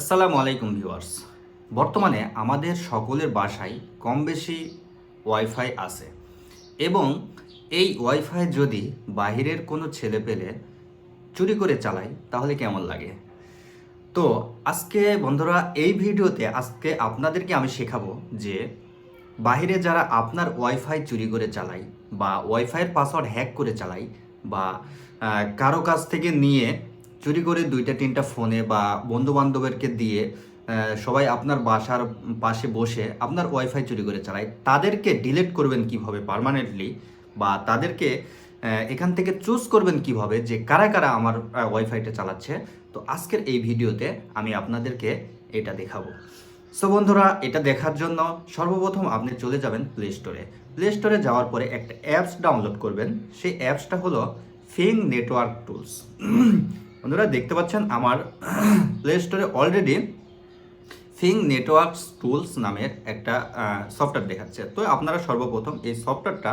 আসসালামু আলাইকুম ভিউয়ার্স। বর্তমানে আমাদের সকলের বাসায় কম বেশি ওয়াইফাই আছে এবং এই ওয়াইফাই যদি বাহিরের কোনো ছেলে পেলে চুরি করে চালায়, তাহলে কেমন লাগে? তো আজকে বন্ধুরা, এই ভিডিওতে আজকে আপনাদেরকে আমি শেখাবো যে বাইরে যারা আপনার ওয়াইফাই চুরি করে চালায় বা ওয়াইফাইয়ের পাসওয়ার্ড হ্যাক করে চালায় বা কারও কাছ থেকে নিয়ে চুরি করে দুইটা, তিনটা ফোনে বা বন্ধু বান্ধবেরকে দিয়ে সবাই আপনার বাসার পাশে বসে আপনার ওয়াইফাই চুরি করে চালায়। তাদেরকে ডিলিট করবেন কীভাবে পার্মানেন্টলি বা তাদেরকে এখান থেকে চুজ করবেন কীভাবে যে কারা কারা আমার ওয়াইফাইটা চালাচ্ছে? তো আজকের এই ভিডিওতে আমি আপনাদেরকে এটা দেখাবো। সো বন্ধুরা, এটা দেখার জন্য সর্বপ্রথম আপনি চলে যাবেন প্লে স্টোরে প্লে স্টোরে যাওয়ার পরে একটা অ্যাপস ডাউনলোড করবেন। সেই অ্যাপসটা হলো ফিং নেটওয়ার্ক টুলস বন্ধুরা, দেখতে পাচ্ছেন আমার প্লে স্টোরে অলরেডি ফিং নেটওয়ার্কস টুলস নামের একটা সফটওয়্যার দেখাচ্ছে। তো আপনারা সর্বপ্রথম এই সফটওয়্যারটা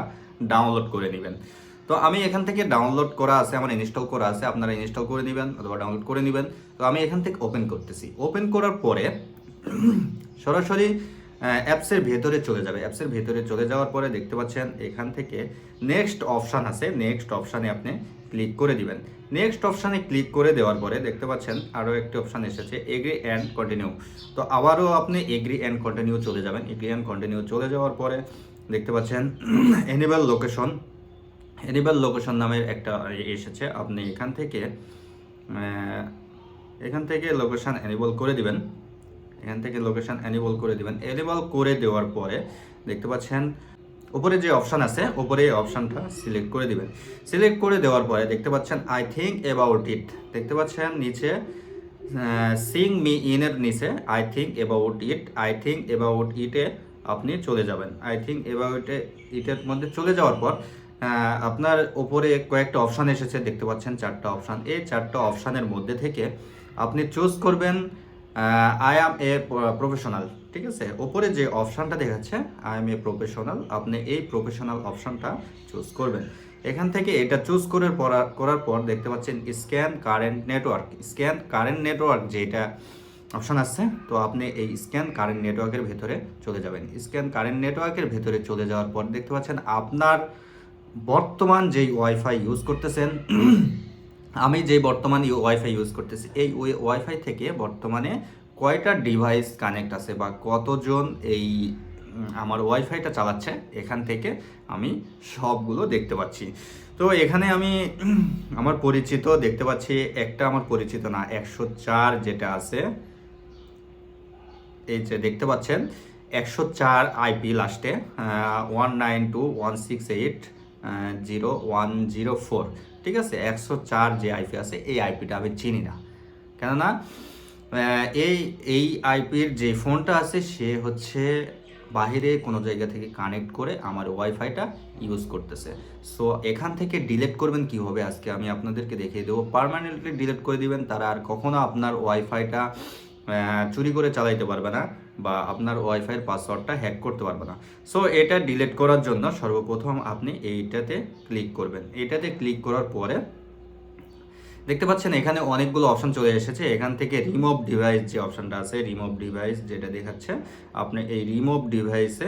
ডাউনলোড করে নেবেন। তো আমি এখান থেকে ডাউনলোড করা আছে, আমার ইনস্টল করা আছে, আপনারা ইনস্টল করে নেবেন অথবা ডাউনলোড করে নেবেন। তো আমি এখান থেকে ওপেন করতেছি। ওপেন করার পরে সরাসরি অ্যাপসের ভেতরে চলে যাবে। অ্যাপসের ভেতরে চলে যাওয়ার পরে দেখতে পাচ্ছেন এখান থেকে নেক্সট অপশান আছে। নেক্সট অপশানে আপনি ক্লিক করে দিবেন। নেক্সট অপশানে ক্লিক করে দেওয়ার পরে দেখতে পাচ্ছেন আরও একটি অপশান এসেছে এগ্রি অ্যান্ড কন্টিনিউ তো আবারও আপনি এগ্রি অ্যান্ড কন্টিনিউ চলে যাবেন। এগ্রি অ্যান্ড কন্টিনিউ চলে যাওয়ার পরে দেখতে পাচ্ছেন এনিবেল লোকেশন এনিবেল লোকেশন নামের একটা এসেছে। আপনি এখান থেকে এখান থেকে লোকেশন এনেবল করে দিবেন। এখান থেকে লোকেশন এনেবল করে দিবেন। এনেবল করে দেওয়ার পরে দেখতে পাচ্ছেন উপরে যে অপশান আছে, উপরে এই অপশানটা সিলেক্ট করে দিবেন। সিলেক্ট করে দেওয়ার পরে দেখতে পাচ্ছেন আই থিঙ্ক অ্যাবাউট ইট দেখতে পাচ্ছেন নিচে সিং মি ইনের নিচে I think about it I think about ইটে আপনি চলে যাবেন। আই থিঙ্ক অ্যাবাউট ইটের মধ্যে চলে যাওয়ার পর আপনার ওপরে কয়েকটা অপশান এসেছে, দেখতে পাচ্ছেন চারটা অপশান। এই চারটা অপশানের মধ্যে থেকে আপনি চুজ করবেন আই অ্যাম এ প্রফেশনাল ঠিক আছে? ওপরে যে অপশানটা দেখাচ্ছে আই এম এ প্রফেশনাল আপনি এই প্রফেশনাল অপশানটা চুজ করবেন। এখান থেকে এটা চুজ করে করার পর দেখতে পাচ্ছেন scan current network scan current network যেটা অপশান আছে, তো আপনি এই স্ক্যান কারেন্ট নেটওয়ার্কের ভেতরে চলে যাবেন। স্ক্যান কারেন্ট নেটওয়ার্কের ভেতরে চলে যাওয়ার পর দেখতে পাচ্ছেন আপনার বর্তমান যেই ওয়াইফাই ইউজ করতেছেন আমি যে বর্তমান ওয়াইফাই ইউজ করতেছি, এই ওয়াইফাই থেকে বর্তমানে কয়টা ডিভাইস কানেক্ট আছে বা কতজন এই আমার ওয়াইফাইটা চালাচ্ছে, এখান থেকে আমি সবগুলো দেখতে পাচ্ছি। তো এখানে আমি আমার পরিচিত দেখতে পাচ্ছি, একটা আমার পরিচিত না, একশো চার যেটা আছে, এই যে দেখতে পাচ্ছেন, একশো চার আইপি লাস্টে one nine two one six eight zero one zero four ঠিক আছে? একশো চার যে আইপি আছে, এই আইপিটা আমি চিনি না। কেননা এই এই আইপির যে ফোনটা আছে, সে হচ্ছে বাইরে কোনো জায়গা থেকে কানেক্ট করে আমার ওয়াইফাইটা ইউজ করতেছে। সো এখান থেকে ডিলিট করবেন কীভাবে? আজকে আমি আপনাদেরকে দেখিয়ে দেবো। পার্মানেন্টলি ডিলিট করে দিবেন, তারা আর কখনো আপনার ওয়াইফাইটা চুরি করে চালাইতে পারবে না। বা আপনার ওয়াইফাইয়ের পাসওয়ার্ডটা হ্যাক করতে পারবে না। সো এটা ডিলিট করার জন্য সর্বপ্রথম আপনি এইটাতে ক্লিক করবেন। এইটাতে ক্লিক করার পরে দেখতে পাচ্ছেন এখানে অনেকগুলো অপশন চলে এসেছে। এখান থেকে রিমুভ ডিভাইস যে অপশনটা আছে রিমুভ ডিভাইস যেটা দেখাচ্ছে, আপনি এই রিমুভ ডিভাইসে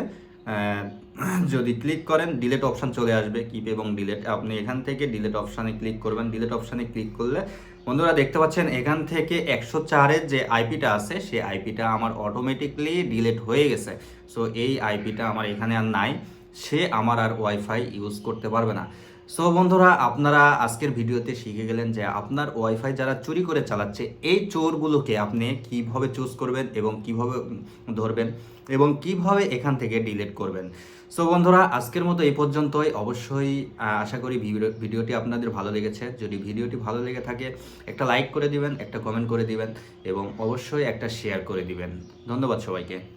যদি ক্লিক করেন ডিলেট অপশন চলে আসবে। কিপ এবং ডিলেট আপনি এখান থেকে ডিলেট অপশানে ক্লিক করবেন। ডিলেট অপশানে ক্লিক করলে বন্ধুরা দেখতে পাচ্ছেন, এখান থেকে একশো চারের যে আইপিটা আছে, সেই আইপিটা আমার অটোমেটিকলি ডিলেট হয়ে গেছে। সো এই আইপিটা আমার এখানে আর নাই। সে আমার আর ওয়াইফাই ইউজ করতে পারবে না। সো বন্ধুরা, আপনারা আজকের ভিডিওতে শিখে গেলেন যে আপনার ওয়াইফাই যারা চুরি করে চালাচ্ছে, এই চোরগুলোকে আপনি কীভাবে চুজ করবেন এবং কীভাবে ধরবেন এবং কীভাবে এখান থেকে ডিলিট করবেন। সো বন্ধুরা, আজকের মতো এই পর্যন্তই। অবশ্যই আশা করি ভিডিও- ভিডিওটি আপনাদের ভালো লেগেছে। যদি ভিডিওটি ভালো লেগে থাকে, একটা লাইক করে দিবেন, একটা কমেন্ট করে দিবেন এবং অবশ্যই একটা শেয়ার করে দিবেন। ধন্যবাদ সবাইকে।